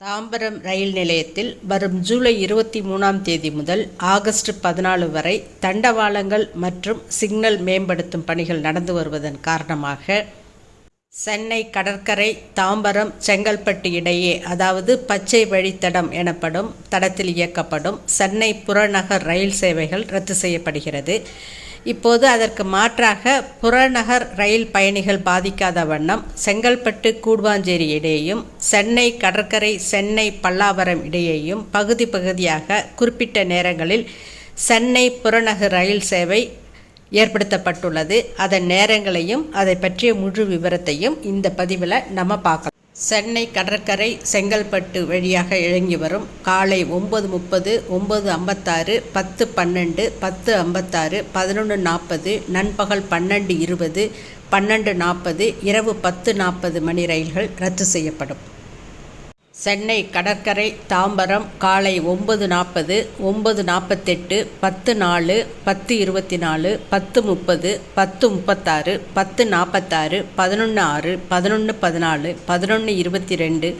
தாம்பரம் ரயில் நிலையத்தில் வரும் ஜூலை இருபத்தி மூணாம் தேதி முதல் ஆகஸ்ட் பதினாலு வரை தண்டவாளங்கள் மற்றும் சிக்னல் மேம்படுத்தும் பணிகள் நடந்து வருவதன் காரணமாக சென்னை கடற்கரை தாம்பரம் செங்கல்பட்டு இடையே அதாவது பச்சை வழித்தடம் எனப்படும் தடத்தில் இயக்கப்படும் சென்னை புறநகர் ரயில் சேவைகள் ரத்து செய்யப்படுகிறது. இப்போது அதற்கு மாற்றாக புறநகர் ரயில் பயணிகள் பாதிக்காத வண்ணம் செங்கல்பட்டு கூடுவாஞ்சேரி இடையேயும் சென்னை கடற்கரை சென்னை பல்லாவரம் இடையேயும் பகுதி பகுதியாக குறிப்பிட்ட நேரங்களில் சென்னை புறநகர் ரயில் சேவை ஏற்படுத்தப்பட்டுள்ளது. அதன் நேரங்களையும் அதை பற்றிய முழு விவரத்தையும் இந்த பதிவில் நம்ம பார்க்கலாம். சென்னை கடற்கரை செங்கல்பட்டு வழியாக இறங்கி வரும். காலை ஒம்பது முப்பது ஒம்பது ஐம்பத்தாறு பத்து பன்னெண்டு பத்து ஐம்பத்தாறு பதினொன்று நாற்பது நண்பகல் பன்னெண்டு இருபது பன்னெண்டு நாற்பது இரவு பத்து நாற்பது மணி ரயில்கள் ரத்து செய்யப்படும். சென்னை கடற்கரை தாம்பரம் காலை ஒம்பது நாற்பது ஒம்பது நாற்பத்தெட்டு பத்து நாலு பத்து இருபத்தி நாலு பத்து முப்பது பத்து முப்பத்தாறு பத்து நாற்பத்தாறு பதினொன்று ஆறு பதினொன்று பதினாலு பதினொன்று இருபத்தி ரெண்டு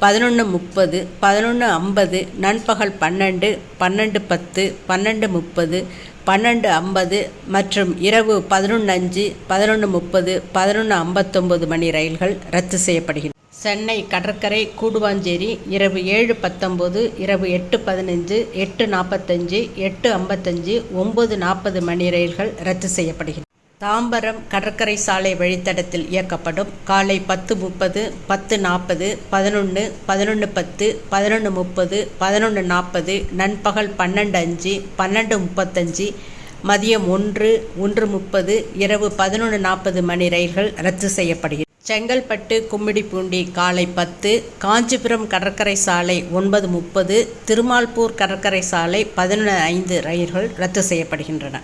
பதினொன்று முப்பது பதினொன்று ஐம்பது நண்பகல் பன்னெண்டு பன்னெண்டு பத்து பன்னெண்டு முப்பது பன்னெண்டு ஐம்பது மற்றும் இரவு பதினொன்று அஞ்சு பதினொன்று முப்பது பதினொன்று ஐம்பத்தொம்பது மணி ரயில்கள் ரத்து செய்யப்படுகின்றன. சென்னை கடற்கரை கூடுவாஞ்சேரி இரவு ஏழு பத்தொம்போது இரவு எட்டு பதினஞ்சு எட்டு நாற்பத்தஞ்சு எட்டு ஐம்பத்தஞ்சு ஒம்பது நாற்பது மணி ரயில்கள் ரத்து செய்யப்படுகின்றன. தாம்பரம் கடற்கரை சாலை வழித்தடத்தில் இயக்கப்படும் காலை பத்து முப்பது பத்து நாற்பது பதினொன்று பதினொன்று பத்து பதினொன்று முப்பது பதினொன்று நாற்பது நண்பகல் பன்னெண்டு அஞ்சு பன்னெண்டு முப்பத்தஞ்சு மதியம் ஒன்று ஒன்று முப்பது இரவு பதினொன்று நாற்பது மணி ரயில்கள் ரத்து செய்யப்படுகிறது செங்கல்பட்டு கும்மிடிப்பூண்டி காலை பத்து காஞ்சிபுரம் கடற்கரை சாலை ஒன்பது முப்பது திருமால்பூர் கடற்கரை சாலை பதினொன்று ஐந்து ரயில்கள் ரத்து செய்யப்படுகின்றன.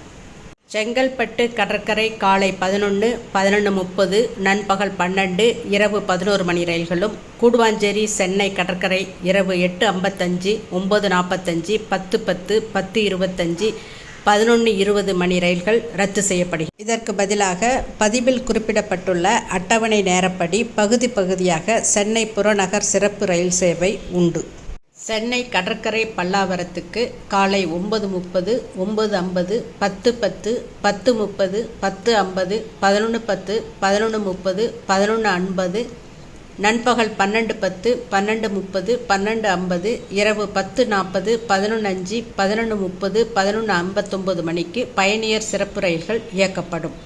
செங்கல்பட்டு கடற்கரை காலை பதினொன்று பதினொன்று முப்பது நண்பகல் பன்னெண்டு இரவு பதினோரு மணி ரயில்களும் கூடுவாஞ்சேரி சென்னை கடற்கரை இரவு எட்டு ஐம்பத்தஞ்சு ஒம்பது நாற்பத்தஞ்சு பத்து பத்து பத்து இருபத்தஞ்சு பதினொன்று இருபது மணி ரயில்கள் ரத்து செய்யப்படுகிறது. இதற்கு பதிலாக பதிவில் குறிப்பிடப்பட்டுள்ள அட்டவணை நேரப்படி பகுதி பகுதியாக சென்னை புறநகர் சிறப்பு ரயில் சேவை உண்டு. சென்னை கடற்கரை பல்லாவரத்துக்கு காலை ஒம்பது முப்பது ஒம்பது ஐம்பது பத்து பத்து பத்து முப்பது பத்து ஐம்பது பதினொன்று பத்து பதினொன்று முப்பது பதினொன்று ஐம்பது நண்பகல் பன்னெண்டு பத்து பன்னெண்டு முப்பது பன்னெண்டு ஐம்பது இரவு பத்து நாற்பது பதினொன்று அஞ்சு பதினொன்று முப்பது பதினொன்று ஐம்பத்தொம்பது மணிக்கு பயணியர் சிறப்பு ரயில்கள் இயக்கப்படும்.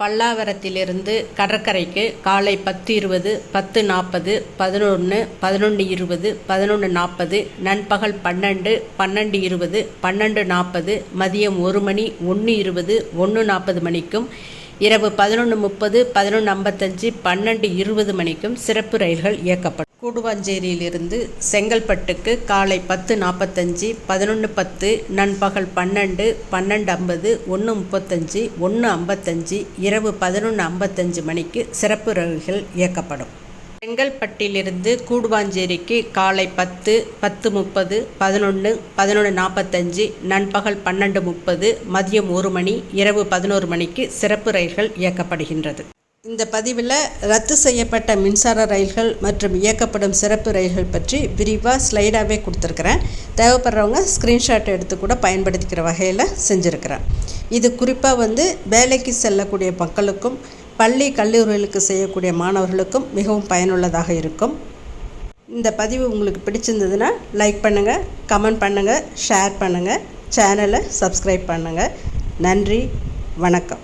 பல்லாவரத்திலிருந்து கடற்கரைக்கு காலை பத்து இருபது பத்து நாற்பது பதினொன்று பதினொன்று இருபது பதினொன்று நாற்பது நண்பகல் பன்னெண்டு பன்னெண்டு இருபது பன்னெண்டு நாற்பது மதியம் ஒரு மணி ஒன்று இருபது ஒன்று நாற்பது மணிக்கும் இரவு பதினொன்று முப்பது பதினொன்று ஐம்பத்தஞ்சு பன்னெண்டு இருபது மணிக்கும் சிறப்பு ரயில்கள் இயக்கப்படும். கூடுவாஞ்சேரியிலிருந்து செங்கல்பட்டுக்கு காலை பத்து நாற்பத்தஞ்சு பதினொன்று பத்து நண்பகல் பன்னெண்டு பன்னெண்டு ஐம்பது ஒன்று முப்பத்தஞ்சு ஒன்று ஐம்பத்தஞ்சு இரவு பதினொன்று ஐம்பத்தஞ்சு மணிக்கு சிறப்பு ரயில்கள் இயக்கப்படும். செங்கல்பட்டிலிருந்து கூடுவாஞ்சேரிக்கு காலை பத்து பத்து முப்பது பதினொன்று பதினொன்று நாற்பத்தஞ்சு நண்பகல் பன்னெண்டு முப்பது மதியம் ஒரு மணி இரவு பதினோரு மணிக்கு சிறப்பு ரயில்கள் இயக்கப்படுகின்றது. இந்த பதிவில் ரத்து செய்யப்பட்ட மின்சார ரயில்கள் மற்றும் இயக்கப்படும் சிறப்பு ரயில்கள் பற்றி விரிவாக ஸ்லைடாகவே கொடுத்துருக்குறேன். தேவைப்படுறவங்க ஸ்க்ரீன்ஷாட் எடுத்து கூட பயன்படுத்திக்கிற வகையில் செஞ்சுருக்கிறேன். இது குறிப்பாக வந்து வேலைக்கு செல்லக்கூடிய மக்களுக்கும் பள்ளி கல்லூரிகளுக்கு செய்யக்கூடிய மாணவர்களுக்கும் மிகவும் பயனுள்ளதாக இருக்கும். இந்த பதிவு உங்களுக்கு பிடிச்சிருந்ததுன்னா லைக் பண்ணுங்கள் கமெண்ட் பண்ணுங்கள் ஷேர் பண்ணுங்கள் சேனலை சப்ஸ்கிரைப் பண்ணுங்கள் நன்றி வணக்கம்.